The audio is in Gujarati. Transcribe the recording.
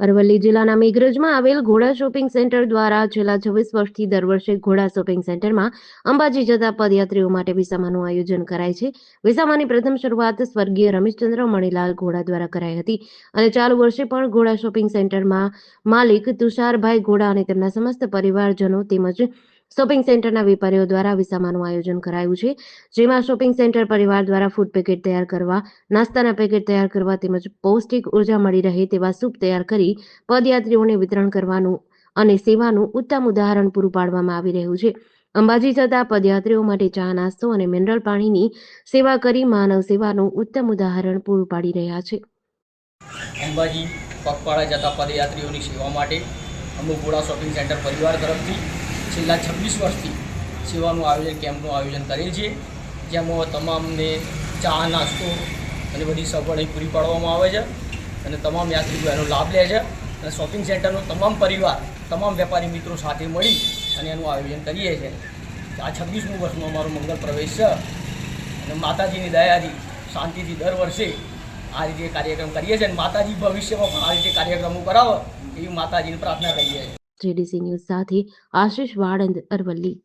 અરવલ્લી જિલ્લાના મેઘરજમાં આવેલ ઘોડા શોપિંગ સેન્ટર દ્વારા છેલ્લા છવ્વીસ વર્ષથી દર વર્ષે ઘોડા શોપિંગ સેન્ટરમાં અંબાજી જતા પદયાત્રીઓ માટે વિસામાનું આયોજન કરાય છે. વિસામાની પ્રથમ શરૂઆત સ્વર્ગીય રમેશચંદ્ર મણીલાલ ઘોડા દ્વારા કરાઈ હતી અને ચાલુ વર્ષે પણ ઘોડા શોપિંગ સેન્ટરમાં માલિક તુષારભાઈ ઘોડા અને તેમના સમસ્ત પરિવારજનો તેમજ શોપિંગ સેન્ટરના વેપારીઓ દ્વારા વિસામાનું આયોજન કરાયું છે, જેમાં શોપિંગ સેન્ટર પરિવાર દ્વારા ફૂડ પેકેટ તૈયાર કરવા, નાસ્તાના પેકેટ તૈયાર કરવા તેમજ પૌષ્ટિક ઊર્જા મળી રહે તેવા સૂપ તૈયાર કરી પદયાત્રીઓને વિતરણ કરવાનું અને સેવાનું ઉત્તમ ઉદાહરણ પૂરું પાડવામાં આવી રહ્યું છે. અંબાજી જતા પદયાત્રીઓ માટે ચા, નાસ્તો અને મિનરલ પાણીની સેવા કરી માનવ સેવાનું ઉત્તમ ઉદાહરણ પૂરું પાડી રહ્યા છે. અંબાજી પગપાળા જતા પદયાત્રીઓની સેવા માટે અમે શોપિંગ સેન્ટર પરિવાર તરફથી છેલ્લા છવ્વીસ વર્ષથી સેવાનું આયોજન, કેમ્પનું આયોજન કરેલ છે. જેમાં તમામને ચા, નાસ્તો અને બધી સગવડ પૂરી પાડવામાં આવે છે અને તમામ યાત્રિકો એનો લાભ લે છે. અને શોપિંગ સેન્ટરનો તમામ પરિવાર, તમામ વેપારી મિત્રો સાથે મળી અને એનું આયોજન કરીએ છીએ. આ છવ્વીસમું વર્ષનો અમારો મંગળ પ્રવેશ છે. અને માતાજીની દયાથી, શાંતિથી દર વર્ષે આ રીતે કાર્યક્રમ કરીએ છીએ. અને માતાજી ભવિષ્યમાં પણ આ રીતે કાર્યક્રમો કરાવો એવી માતાજીને પ્રાર્થના કરીએ છીએ. જેડીસી ન્યૂઝ સાથે આશિષ વાળંદ અરવલ્લી